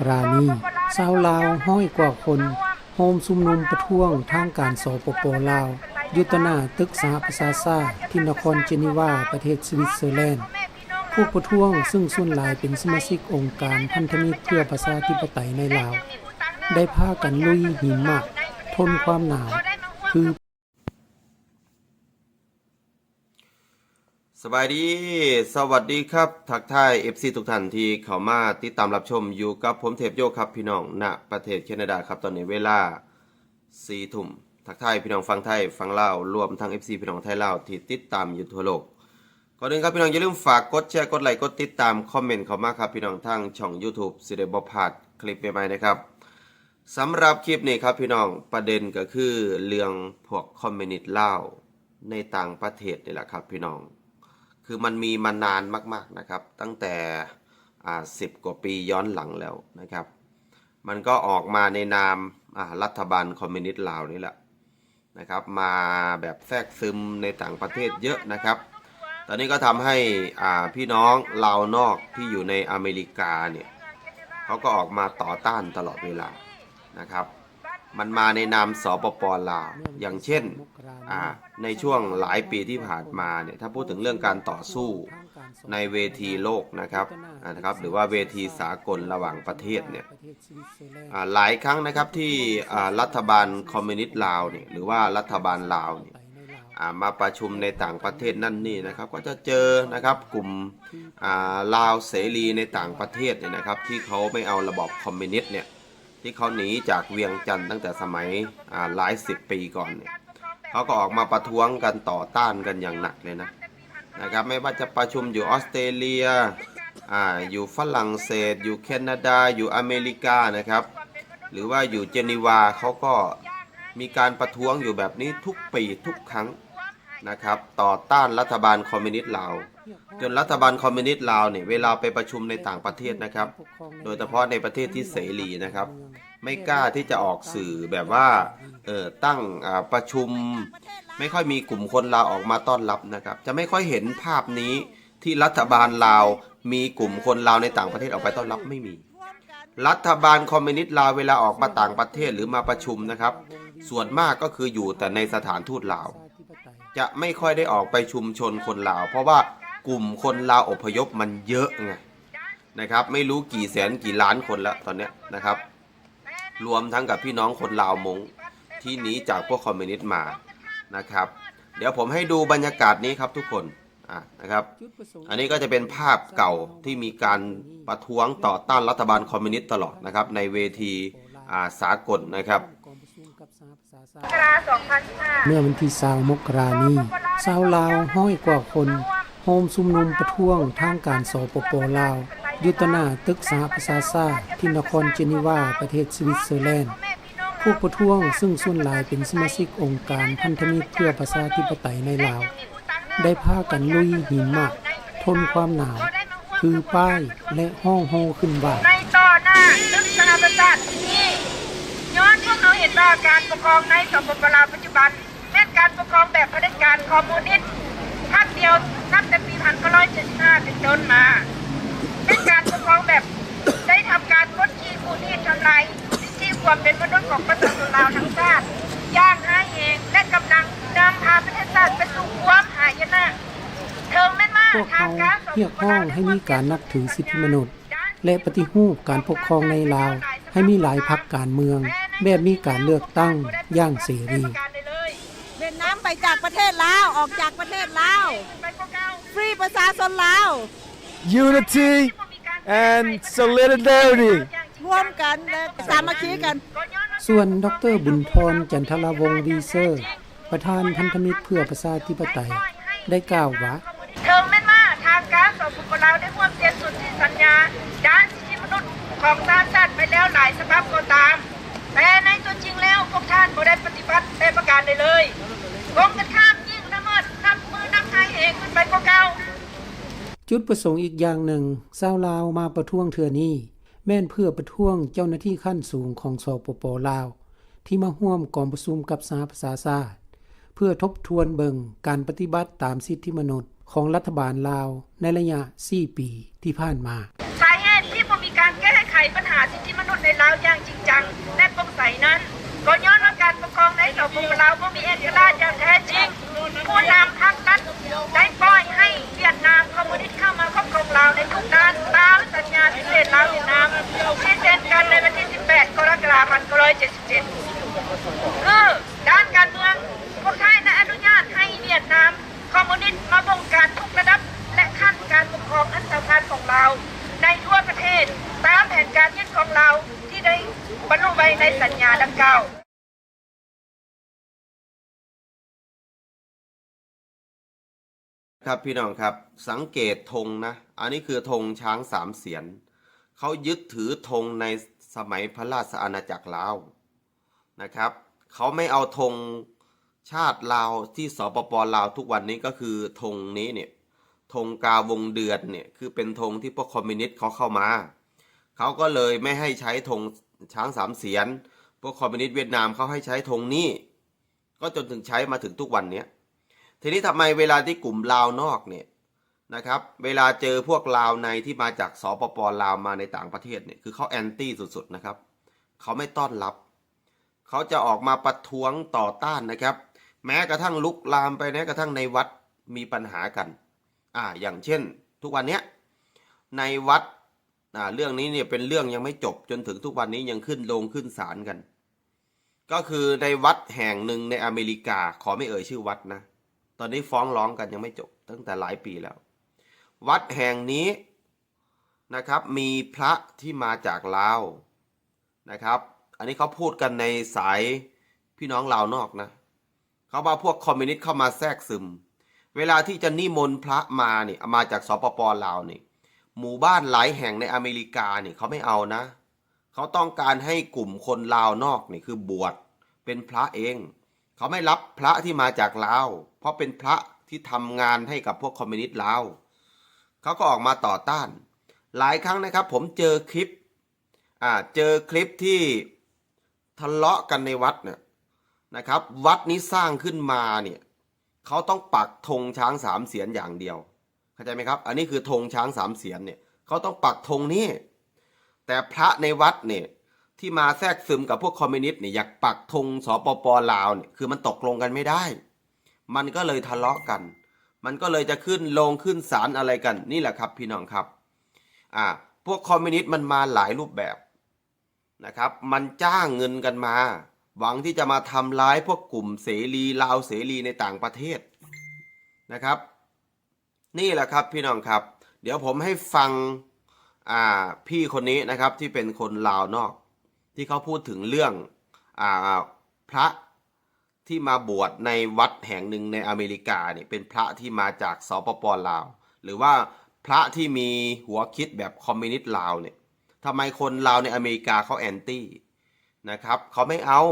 กรานี้ชาวลาวห้อยกว่าคนโฮมซุมนุมประท้วงทางการสปปลาว ยุตนาตึกสหประชาชาติที่นครเจนีวาประเทศสวิตเซอร์แลนด์ ผู้ประท้วงซึ่งส่วนหลายเป็นสมาชิกองค์การพันธมิตรเพื่อประชาธิปไตยในลาว ได้พากันลุยหิมะทนความหนาวคือ สบายดี สวัสดีครับ ทักทาย FC ทุกท่านที่เข้ามาติดตามรับชมอยู่กับผมเทพโยครับพี่น้องณประเทศแคนาดาครับตอนนี้เวลา4ทุ่มทักทายพี่น้องฟังไทยฟังเล่ารวมทั้ง FC พี่น้องไทยเล่าที่ติดตามอยู่ทั่วโลกก่อนอื่นครับพี่น้องอย่าลืมฝากกดแชร์กดไลค์กดติดตามคอมเมนต์เข้ามาครับพี่น้องทางช่อง YouTube สิได้บ่พาดคลิปใหม่ๆนะครับสำหรับคลิปนี้ครับพี่น้องประเด็นก็คือเรื่องพวกคอมมิวนิสต์ลาในต่างประเทศนี่แหละครับพี่น้อง คือมันมีมานานมากๆนะครับ ตั้งแต่สิบกว่าปีย้อนหลังแล้วนะครับ มันก็ออกมาในนามรัฐบาลคอมมิวนิสต์ลาวนี่แหละนะครับ มาแบบแทรกซึมในต่างประเทศเยอะนะครับ ตอนนี้ก็ทำให้พี่น้องลาวนอกที่อยู่ในอเมริกาเนี่ยเขาก็ออกมาต่อต้านตลอดเวลานะครับ มันมาในนามสปปลาวอย่างเช่นอ่า ในช่วงหลายปีที่ผ่านมาเนี่ยถ้าพูดถึงเรื่องการต่อสู้ในเวทีโลกนะครับนะครับ หรือว่าเวทีสากลระหว่างประเทศเนี่ยหลายครั้งนะครับที่รัฐบาลคอมมิวนิสต์ลาวเนี่ยหรือว่ารัฐบาลลาวเนี่ยมาประชุมในต่างประเทศนั่นนี่นะครับ ก็จะเจอนะครับกลุ่มลาวเสรีในต่างประเทศเนี่ยนะครับ ที่เขาไม่เอาระบอบคอมมิวนิสต์เนี่ยที่เขาหนีจากเวียงจันทร์ตั้งแต่สมัยหลายสิบปีก่อนเนี่ย เขาก็ออกมาประท้วงกันต่อต้านกันอย่างหนักเลยนะนะครับไม่ว่าจะประชุมอยู่ออสเตรเลียอ่าอยู่ฝรั่งเศส อยู่แคนาดา อยู่อเมริกานะครับ หรือว่าอยู่เจนีวาเขาก็มีการประท้วงอยู่แบบนี้ทุกปีทุกครั้งนะครับต่อต้านรัฐบาลคอมมิวนิสต์ลาวจนรัฐบาลคอมมิวนิสต์ลาวเนี่ยเวลาไปประชุมในต่างประเทศนะครับ โดยเฉพาะในประเทศที่เสรีนะครับ ไม่กล้าที่จะออกสื่อแบบว่าเออตั้งประชุม ไม่ค่อยมีกลุ่มคนลาวออกมาต้อนรับนะครับ จะไม่ค่อยเห็นภาพนี้ที่รัฐบาลลาวมีกลุ่มคนลาวในต่างประเทศออกไปต้อนรับไม่มี รัฐบาลคอมมิวนิสต์ลาวเวลาออกมาต่างประเทศหรือมาประชุมนะครับ ส่วนมากก็คืออยู่แต่ในสถานทูตลาว จะไม่ค่อยได้ออกไปชุมชนคนลาว เพราะว่ากลุ่มคนลาวอพยพมันเยอะไงนะครับ ไม่รู้กี่แสนกี่ล้านคนแล้วตอนนี้นะครับ รวมทั้งกับพี่น้องคนลาวมงที่หนีจากพวกคอมมิวนิสต์มานะครับ เดี๋ยวผมให้ดูบรรยากาศนี้ครับทุกคนะนะครับ อันนี้ก็จะเป็นภาพเก่าที่มีการประท้วงต่อต้านรัฐบาลคอมมิวนิสต์ตลอดนะครับ ในเวทีอาสากลนะครับเมื่อวันที่20มกรานี้ชาวลาวห้อยกว่าคนโฮมซุมนุมประท้วงทางการสปปลาว ยุตนาตึกสหประชาชาติที่นครเจนีวา ประเทศสวิตเซอร์แลนด์ ผู้ประท้วงซึ่งส่วนหลายเป็นสมาชิกองค์การพันธมิตรเพื่อประชาธิปไตยในลาว ได้พากันลุยหิมะทนความหนาว คือป้ายและห้องโฮขึ้นว่าในต่อหน้าตึกสหประชาชาตินี้ย้อนพวกเราเห็นว่าการปกครองในสปปลาวปัจจุบันแม้การปกครองแบบเผด็จการคอมมิวนิสต์ภาคเดียวนับแต่ปี1975เป็นต้นมา ป็นการปกครองแบบได้ทำการกดขี่ผู้ที่ทำลายสิทธิความเป็นมนุษย์ของประชาชนลาวทั้งชาติย่างหาเองและกำลังนำพาประเทศชาติไปสู่ความหายนะเทิงแม่นว่าพวกเขาเรียกร้องให้มีการนับถือสิทธิมนุษย์ และปฏิรูปการปกครองในลาว ให้มีหลายพักการเมือง แบบมีการเลือกตั้งอย่างเสรีเวียดนามไปจากประเทศลาว ออกจากประเทศลาว ฟรีประชาชนลาว unity and solidarity ร่วมกันและสามัคคีกัน ส่วนดรบุญทรจันทรวงศ์ดีเซอร์ ประธานพันธมิตรเพื่อประชาธิปไตย ได้กล่าวว่าเทิงแม่นว่าทางการสปปลาวได้ร่วมเซ็นสนธิสัญญา ด้านสิทธิมนุษย์ของชาติชาติไปแล้วหลายฉบับก็ตาม แต่ในตัวจริงแล้วพวกท่านบ่ได้ปฏิบัติแต่ประการใดเลยกงกันข้ามยิ่งละเมิดนับมือนับไทยเองขึ้นไปกว่าเก่า จุดประสงค์อีกอย่างหนึ่งชาวลาวมาประท้วงเทือนี้ แม่นเพื่อประท้วงเจ้าหน้าที่ขั้นสูงของสปปลาว ที่มาร่วมกองประชุมกับสหประชาชาติ เพื่อทบทวนเบิงการปฏิบัติตามสิทธิมนุษย์ของรัฐบาลลาวในระยะ 4 ปีที่ผ่านมาสาเหตุที่บ่มีการแก้ไขปัญหาสิทธิมนุษย์ในลาวอย่างจริงจังและโปร่งใสนั้นก็ย้อนว่าการปกครองในสปปลาวบ่มีเอกราชอย่างแท้จริง ผู้นำพรรครัฐได้ปล่อยให้เวียดนามคอมมิวนิสต์เข้ามาครอบครองลาวในทุกด้านตามสัญญาพิเศษลาวเวียดนามที่เซ็นกันในวันที่ 18 กรกฎาคม 1977 คือด้านการเมืองพวกไทยได้อนุญาตให้เวียดนามคอมมิวนิสต์มาบงการทุกระดับและขั้นการปกครองอันสำคัญของเราในทั่วประเทศตามแผนการยึดของเราที่ได้บรรลุไว้ในสัญญาดังกล่าว ครับพี่น้องครับสังเกตธงนะ อันนี้คือธงช้างสามเสียนเขายึดถือธงในสมัยพระราชอาณาจักรลาวนะครับเขาไม่เอาธงชาติลาวที่สปปลาวทุกวันนี้ก็คือธงนี้เนี่ยธงกาวงเดือนเนี่ยคือเป็นธงที่พวกคอมมิวนิสต์เขาเข้ามาเขาก็เลยไม่ให้ใช้ธงช้างสามเสียนพวกคอมมิวนิสต์เวียดนามเขาให้ใช้ธงนี้ ก็จนถึงใช้มาถึงทุกวันเนี้ย ทีนี้ทำไมเวลาที่กลุ่มลาวนอกเนี่ยนะครับ เวลาเจอพวกลาวในที่มาจากสปปลาวมาในต่างประเทศเนี่ยคือเขาแอนตี้สุดๆนะครับเขาไม่ต้อนรับ เขาจะออกมาประท้วงต่อต้านนะครับ แม้กระทั่งลุกลามไปแม้กระทั่งในวัดมีปัญหากันอ่าอย่างเช่น ทุกวันเนี้ยในวัดอ่าเรื่องนี้เนี่ยเป็นเรื่องยังไม่จบจนถึงทุกวันนี้ยังขึ้นลงขึ้นศาลกัน ก็คือในวัดแห่งหนึ่งในอเมริกาขอไม่เอ่ยชื่อวัดนะ ตอนนี้ฟ้องร้องกันยังไม่จบตั้งแต่หลายปีแล้ว วัดแห่งนี้นะครับ มีพระที่มาจากลาวนะครับ อันนี้เขาพูดกันในสายพี่น้องลาวนอกนะเขาว่าพวกคอมมิวนิสต์เข้ามาแทรกซึม เวลาที่จะนิมนต์พระมาเนี่ยมาจากสปปลาวนี่หมู่บ้านหลายแห่งในอเมริกาเนี่ยเขาไม่เอานะเขาต้องการให้กลุ่มคนลาวนอกนี่คือบวชเป็นพระเอง เขาไม่รับพระที่มาจากลาวเพราะเป็นพระที่ทำงานให้กับพวกคอมมิวนิสต์ลาวเขาก็ออกมาต่อต้าน หลายครั้งนะครับ ผมเจอคลิปอ่าเจอคลิปที่ทะเลาะกันในวัดเนี่ยนะครับ วัดนี้สร้างขึ้นมาเนี่ยเขาต้องปักธงช้างสามเสียนอย่างเดียวเข้าใจไหมครับ อันนี้คือธงช้างสามเสียนเนี่ยเขาต้องปักธงนี้แต่พระในวัดเนี่ย ที่มาแทรกซึมกับพวกคอมมิวนิสต์เนี่ยอยากปักธงสปปลาวเนี่ยคือมันตกลงกันไม่ได้ มันก็เลยทะเลาะกัน มันก็เลยจะขึ้นลงขึ้นศาลอะไรกันนี่แหละครับพี่น้องครับอ่าพวกคอมมิวนิสต์มันมาหลายรูปแบบนะครับมันจ้างเงินกันมา หวังที่จะมาทำร้ายพวกกลุ่มเสรีลาวเสรีในต่างประเทศนะครับ นี่แหละครับพี่น้องครับ เดี๋ยวผมให้ฟังอ่าพี่คนนี้นะครับที่เป็นคนลาวนอก ที่เขาพูดถึงเรื่องอ่าพระที่มาบวชในวัดแห่งหนึ่งในอเมริกาเนี่ยเป็นพระที่มาจากสปปลาว หรือว่าพระที่มีหัวคิดแบบคอมมิวนิสต์ลาวเนี่ยทำไมคนลาวในอเมริกาเขาแอนตี้นะครับเขาไม่เอา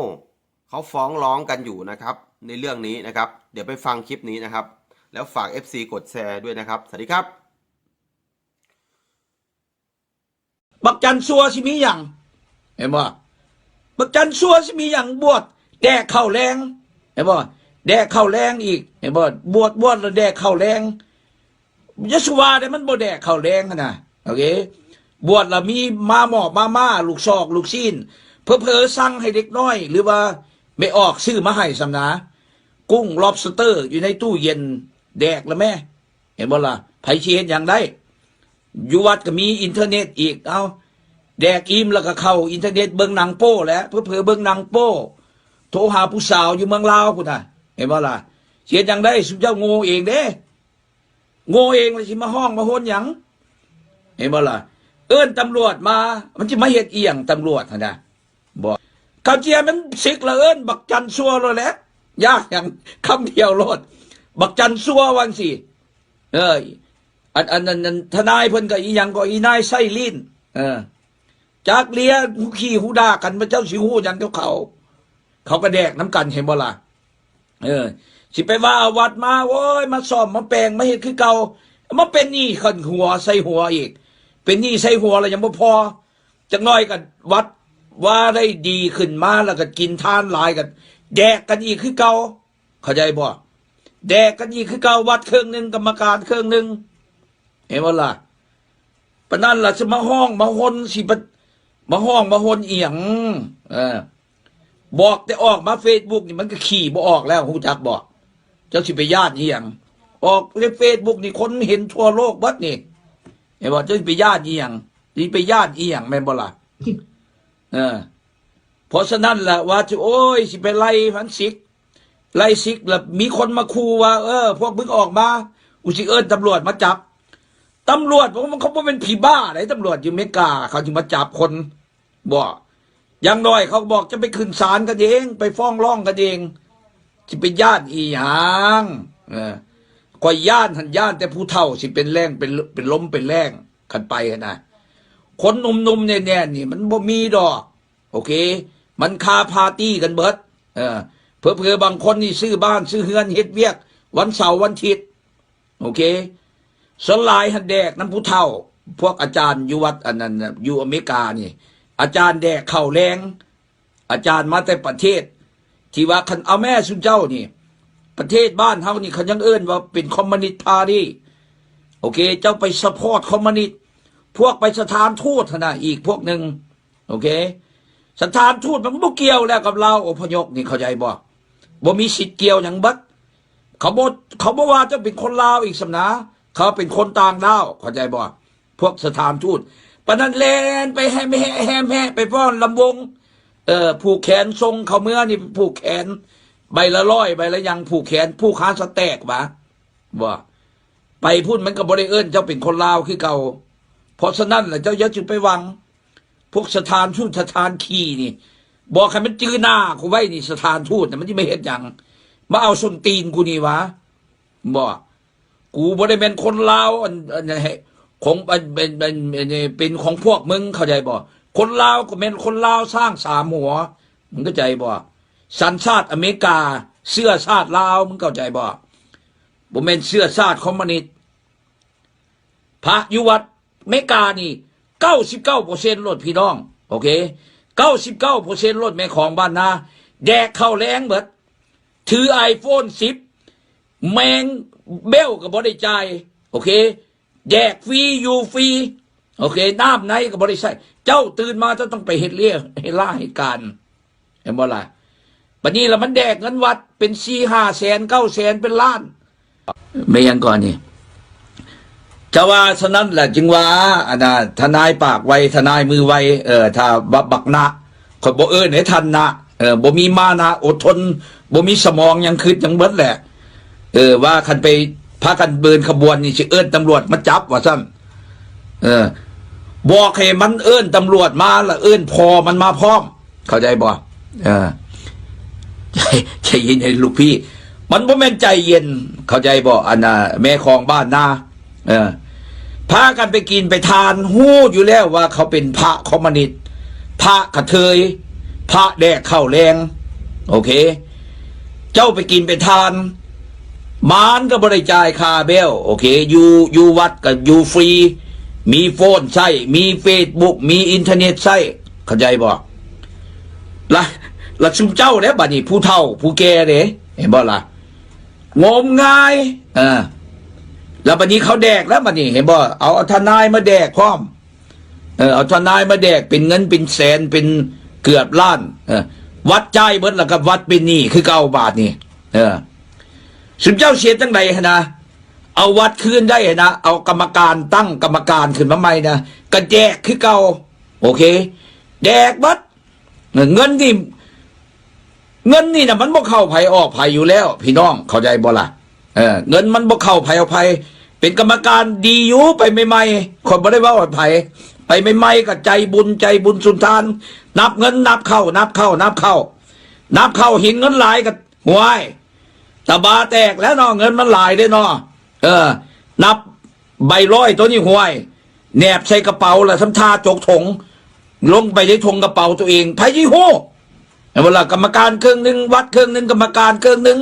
เขาฟ้องร้องกันอยู่นะครับ ในเรื่องนี้นะครับ เดี๋ยวไปฟังคลิปนี้นะครับ แล้วฝาก FC กดแชร์ด้วยนะครับ สวัสดีครับ บักจันซัวสิมีหยัง เห็นบ่บักจันซัวสิมีหยังบวชแดกข้าแรงเห็นบ่แดกข้าแรงอีกเห็นบ่บวชบวชแล้วแดกข้าแรงยะสวาเนี่ยมันบ่แดกข้าแรงนะโอเคบวชแล้วมีมาหมอบมาม่าลูกซอกลูกซีนเพอเพอสั่งให้เด็กน้อย หรือว่าไม่ออกซื้อมาให้สำนากุ้ง lobster อยู่ในตู้เย็นแดกแล้วแม่ เห็นบ่ล่ะไผสิเฮ็ดหยังได้อยู่วัดก็มีอินเทอร์เน็ตอีกเอา แดกอิ่มแล้วก็เข้าอินเทอร์เน็ตเบิ่งหนังโป้แล้วเพื่อเพื่อเบิ่งหนังโป้โทรหาผู้สาวอยู่เมืองลาวพุ่นน่ะเห็นบ่ล่ะเสียจังได้สุเจ้าโง่เองเด้โง่เองเลยสิมาห้องมาโหนหยังเห็นบ่ล่ะเอิ้นตำรวจมา มันจะมาเฮ็ดเอียงตำรวจหั่นน่ะบ่คำเจียมันสิกละเอิ้นบักจันซัวโลดแหละยากอย่างคำเดียวโลด บักจันซัววันสิเอ้ยอันอันนั้นนั้นทนายเพิ่นก็อีหยังก็อีนายไส้ลิ้นเออ จากเลียหูขี้หูด่ากันพระเจ้าสิหูยังเจ้าเขา เขาก็แดกน้ำกันเห็นบ่ล่ะเออ สิไปว่าวัดมาโว้ยมาซ่อมมาแปลงมาเฮ็ดคือเก่ามาเป็นหนี้ขันหัวใส่หัวอีก เป็นหนี้ใส่หัวแล้วยังบ่พอจักหน้อยกันวัดว่าได้ดีขึ้นมาแล้วก็กินทานหลายกัน แดกกันอีกคือเก่าเข้าใจบ่แดกกันอีกคือเก่าวัดเครื่องหนึ่งกรรมการเครื่องหนึ่งเห็นบ่ล่ะปะนั้นล่ะจะมาห้องมาหนสิบ มาห้องมาหนเอียงเออ บอกแต่ออกมาเฟซบุ๊กนี่มันก็ขี่บ่ออกแล้วฮู้จักบอก เจ้าสิไปญาติเอียงออกในเฟซบุ๊กนี่คนเห็นทั่วโลกบัดนี่เห็นบ่เจ้าสิไปญาติเอียงสิไปญาติเอียงแม่นบ่ล่ะเออ เพราะฉะนั้นแหละว่าจะโอ้ยสิไปไล่พันสิกไล่สิกแล้วมีคนมาคูว่า เออ พวกมึงออกมา อุสิเอิญตำรวจมาจับ ตำรวจบอกว่ามันเขาเป็นผีบ้าไหนตำรวจอยู่เมกาเขาจึงมาจับคนบอกอย่างน้อยเขาบอกจะไปขึ้นศาลกันเอง ไปฟ้องร้องกันเองจะเป็นญาติอีหยังเออก็ย่านหันย่านแต่ผู้เฒ่าสิเป็นแรงเป็นเป็นล้มเป็นแรงกันไปนะคนหนุ่มๆเนี่ยๆนี่ มันบ่มีดอก โอเค มันคาพาร์ตี้กันเบิด เออเพื่อเพื่อบางคนนี่ซื้อบ้านซื้อเฮือนเฮ็ดเวียก วันเสาร์วันอาทิตย์โอเค สลายหันแดกน้ำผู้เฒ่า พวกอาจารย์ยูวัดอันนั้นอยู่อเมริกานี่ อาจารย์แดกเข่าแรง อาจารย์มาแต่ประเทศ ที่ว่าคันเอาแม่สุนเจ้านี่ ประเทศบ้านเฮานี่เขายังเอื้นว่าเป็นคอมมิวนิสต์พารีโอเค เจ้าไปสปอร์ตคอมมิวนิสต์พวกไปสถานทูตนะอีกพวกหนึ่งโอเค สถานทูตมันบ่เกี่ยวแล้วกับเราอพยพนี่เข้าใจบ่บ่มีสิทธิ์เกี่ยวอย่างบัดเขาบอกเขาบอกว่าเจะเป็นคนลาวอีกสำนา เขาเป็นคนต่างด้าวเข้าใจบ่พวกสถานทูตปนันแลนไปแฮมแฮแฮมแฮไปฟ้อนลำวง เอ่อผูกแขนทรงเขาเมื่อนี่ผูกแขน ใบละร้อยใบละยังผูกแขนผู้ค้าสแตกวะบ่ไปพูดมันก็บบริเอิญเจ้าเป็นคนลาวคือเก่า เพราะฉะนั้นแหละเจ้าอย่าจึงไปวัง พวกสถานทูตสถานขี้นี่ บอกให้มันจื้อหน้ากูไว้นี่สถานทูตน่ะมันจะไม่เห็นอย่างมาเอาส้นตีนกูนี่วะบอก กูบ่ได้เป็นคนลาวอันอันให้ของเป็นเป็นเป็นเป็นของพวกมึงเข้าใจบ่คนลาวก็เป็นคนลาวสร้างสามหัวมึงเข้าใจบ่สัญชาติอเมริกา เสื้อชาติลาวมึงเข้าใจบ่บ่แม่นเสื้อชาติคอมมิวนิสต์พระอยู่วัดอเมริกานี่เก้าสิบเก้าเปอร์เซ็นต์ลดพี่น้อง โอเคเก้าสิบเก้าเปอร์เซ็นต์ลดแม่ของบ้านนาแดกเข้าแรงเบิดถือไอโฟนสิบแมง เบลกับบริจายโอเคแจกฟรีอยู่ฟรีโอเคน้ำในกับบริษัทเจ้าตื่นมาจะต้องไปเฮ็ดเรียให้ล่าเหตุการณ์เห็นบ่ล่ะบัดนี้ละมันแดกเงินวัดเป็นสี่ห้าแสนเก้าแสนเป็นล้าน ไม่ยังก่อนนี่จะว่าฉะนั้นแหละจึงว่าอันน่ะทนายปากไวทนายมือไวเออถ้าบักบักนะคนบ่เอิ้นให้ทันนะเออบ่มีมานะอดทนบ่มีสมองยังคืดยังเบิดแหละ เออว่าคันไปพากันเบินขบวนนี่สิเอิ้นตำรวจมาจับว่าซั่นเออบอกให้มันเอิ้นตำรวจมาละเอิ้นพอมันมาพร้อม เข้าใจบ่เออใจเย็นให้ลูกพี่ มันบ่แม่นใจเย็น เข้าใจบ่อันน่ะแม่ของบ้านนาเออพากันไปกินไปทานหู้อยู่แล้วว่าเขาเป็นพระคอมมิวนิสต์พระกระเทย พระแดกข้าแรง โอเค เจ้าไปกินไปทาน มานก็บริจายคาเบลโอเคอยู่อยู่วัดกับอยู่ฟรี มีโฟนใช้มีเฟซบุ๊กมีอินเทอร์เน็ตใช้เข้าใจบ่ละละชุมเจ้าเนี่ยบัดนี้ผู้เฒ่า ผู้แก่เด้เห็นบ่ล่ะงมง่ายเออแล้วบัดนี้เขาแดกแล้วบัดนี้เห็นบ่เอาเอาทนายมาแดกพร้อมเออเอาทนายมาแดกเป็นเงินเป็นแสนเป็นเกือบล้าน เออ วัดใจเบิดแล้วกับวัดเป็นหนี้คือเก้าบาทนี่เออ สุนเจ้าเสียจังใดนะเอาวัดคืนได้นะ เอากรรมการตั้งกรรมการขึ้นมาใหม่นะก็แจกคือเก่าโอเคแดกบัดเงินนี่เงินนี่นะมันบ่เข้าไผออกไผอยู่แล้ว พี่น้องเข้าใจบ่ล่ะเออเงินมันบ่เข้าไผออกไผเป็นกรรมการดีอยู่ไปใหม่ๆคนบ่ได้ว่าว่าไผไปใหม่ๆก็ใจบุญใจบุญสุนทาน นับเงินนับเข้า นับเข้า นับเข้า นับเข้าหินเงินหลายก็หวย ตาบาแตกแล้วเนาะเงินมันหลายได้เนาะเออ นับใบร้อยตัวนี้หวย แนบใส่กระเป๋าแล้วทำท่าจกถง ลงไปในถงกระเป๋าตัวเองไผยี่ห้เวลากรรมการเครื่องหนึ่งวัดเครื่องหนึ่งกรรมการเครื่องหนึ่ง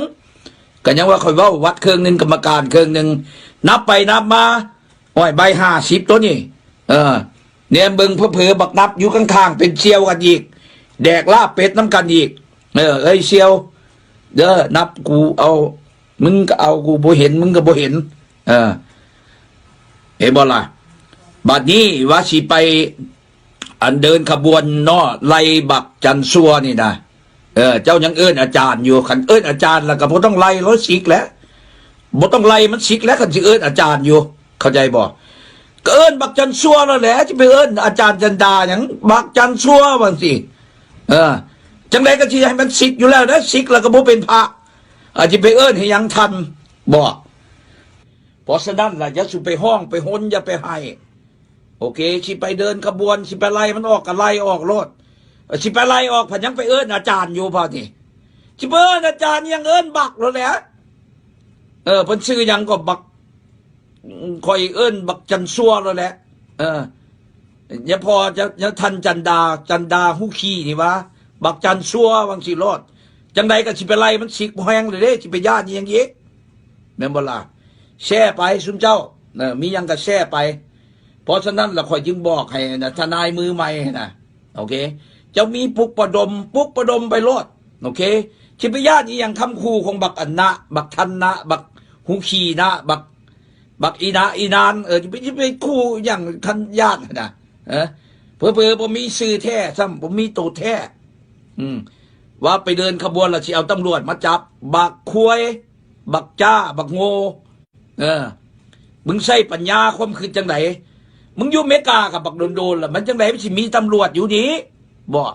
ก็ยังว่าคอยว่าวัดเครื่องหนึ่งกรรมการเครื่องหนึ่งนับไปนับมาอ้ยใบห้าสิบตัวนี่เออ เนี่ยเบิงเพื่อเผอบักนับอยู่ข้างๆเป็นเชียวกันอีก แดกลาบเป็ดน้ำกันอีก เออเอ้ยเชียว เด้อนับกูเอา มึงก็เอากูบ่เห็น มึงก็บ่เห็น เออเห็นบ่ล่ะบัดนี้ว่าสิไป อันเดินขบวนนาะไล่บักจันซัวนี่นะเออ เจ้ายังเอิ้นอาจารย์อยู่ขันเอิ้นอาจารย์แล้วก็บ่ต้องไล่รถสิกแล้วบ่ต้องไล่มันสิกแล้วขันสิเอิ้นอาจารย์อยู่ เข้าใจบ่ก็เอิ้นบักจันซัวแล้วแหละจะไปเอิ้นอาจารย์จันดาหยังบักจันซัวว่าสิเออ จังไดก็สิให้มันสิกอยู่แล้วนะสิกแล้วก็บ่เป็นพระอาจจะไปเอิ้นให้ยังทันบ่เพราะฉะนั้นล่ะอย่าสุไปห้องไปหนอย่าไปให้โอเคสิไปเดินขบวนสิไปไล่มันออกก็ไล่ออกโลดสิไปไล่ออกผันยังไปเอิ้นอาจารย์อยู่พอนี่สิไปเอิ้นอาจารย์ยังเอิ้นบักแล้วแหละเออเพิ่นชื่อยังก็บักคอยเอิ้นบักจันซัวแล้วแหละเอออย่าพอจะจะทันจันดาจันดาฮู้ขี้นี่วะ บักจันซัววังสิรอด จังใดก็สิไปไล่มันสิกแฮงเลยเด้สิไปญาติยังอีกแม่นบ่ล่ะแช่ไปซุมเจ้าเออมียังก็แช่ไป เพราะฉะนั้นเราคอยจึงบอกให้นะทนายมือใหม่นะโอเคจะมีปุกประดม ปุกประดมไปโลดโอเคชิปยาติย่างคำคู่ของบักอันนะบักทันนะบักหูขีนะบักบักอีนาอีนานเออจะไปจะไปคู่อย่างทันญาตินะเออเพอเพอผมมีซื้อแท้ซ้ำผมมีตัวแท้ อืม ว่าไปเดินขบวนละสิเอาตำรวจมาจับ บักควย บักจ้า บักโง่เออ มึงใช้ปัญญาความคืนจังไหนมึงอยู่เมกากับบักโดนโดนล่ะมันจังไหนมันสิมีตำรวจอยู่นี้บอก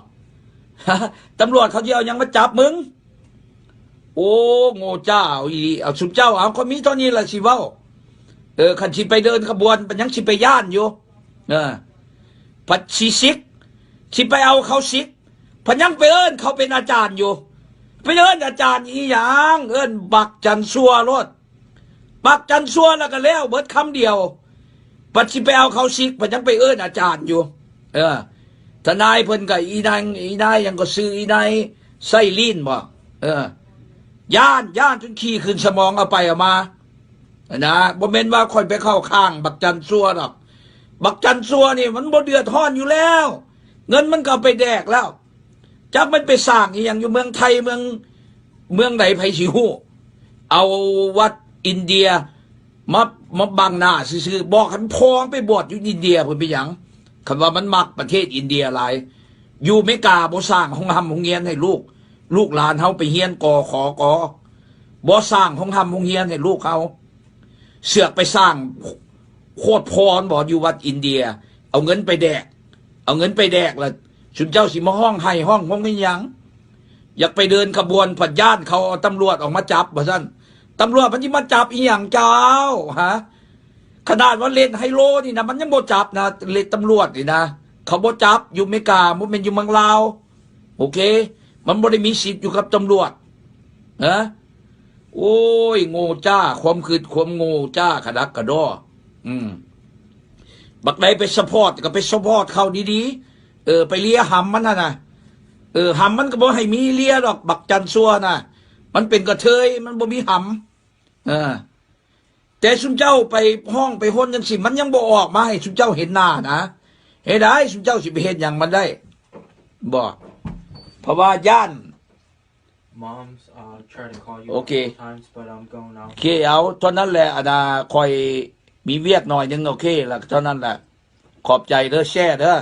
ตำรวจเขาจะเอายังมาจับมึง โอ้โง่เจ้าอีเอาสุดเจ้าเอาเขามีเท่านี้ละสิเว้า เออขันสิไปเดินขบวนมันยังสิไปย่านอยู่ เออพัดสิซิกสิไปเอาเขาซิก พันยังไปเอิ้นเขาเป็นอาจารย์อยู่ ไปเอิ้นอาจารย์อีหยังเอิ้นบักจันซัวรถบักจันซัวแล้วก็แล้วเบิดคำเดียวปัดสิไปเอาเขาซิกปัดยังไปเอิ้นอาจารย์อยู่ เออทนายเพิ่นกับอีนางอีนายยังก็ซื้ออีนายไส้ลีนบ่เออย่านย่านจนขี้ขึ้นสมองเอาไปเอามานะบ่แม่นว่าคอยไปเข้าข้าง บักจันซัวหรอกบักจันซัวนี่มันบ่เดือดร้อนอยู่แล้ว เงินมันก็ไปแดกแล้ว จักมันไปสร้างอีหยังอยู่เมืองไทยเมืองเมืองไหนไผสิฮู้เอาวัดอินเดียมามาบังหน้าซื่อๆบอกให้มันพองไปบวชอยู่อินเดียเพิ่นไปหยังคำว่ามันมักประเทศอินเดียหลายอยู่เมริกาบ่สร้างห้องทำห้องเรียนให้ลูก ลูกหลานเฮาไปเฮียนกอขอกอบ่สร้างห้องทำห้องเรียนให้ลูกเขาเสือกไปสร้างโคตรพรบ่อยู่วัดอินเดีย เอาเงินไปแดก เอาเงินไปแดกละ ชุนเจ้าสิมาห้องให้ห้องห้องไม่ยัง อยากไปเดินขบวนผัดย่านเขาเอาตำรวจออกมาจับบ่ซั่นตำรวจมันจะมาจับอีหยังเจ้าฮะขนาดว่าเล่นไฮโลนี่นะมันยังบ่จับนะเล่นตำรวจนี่นะเขาบ่จับอยู่เมกามันเป็นอยู่เมืองลาวโอเค มันบ่ได้มีสิทธิ์อยู่กับตำรวจนะโอ้ย โง่จ้า ความคืดความโง่จ้าขดักกระดออืมบักใดไปสปอร์ตก็ไปสปอร์ตเขาดีๆ ออ ไปเลียหำมันน่ะนะเออหำมันก็บ่ให้มีเลียดอก บักจันซัวน่ะมันเป็นกระเทยมันบ่มีหำเออ แต่สุนเจ้าไปห้องไปห้นจังสิ มันยังบ่ออกมาให้สุนเจ้าเห็นหน้านะเฮ็ดได้สุนเจ้าสิไปเห็นอย่างมันได้บ่เพราะว่าย่าน Mom's uh tried to call you Okay. a couple times, but I'm going โอ out. เคเอาเท่านั้นแหละอาดาคอยมีเวียกหน่อยนึงโอเคแล้วเท่านั้นแหละขอบใจเด้อแช่เด้อ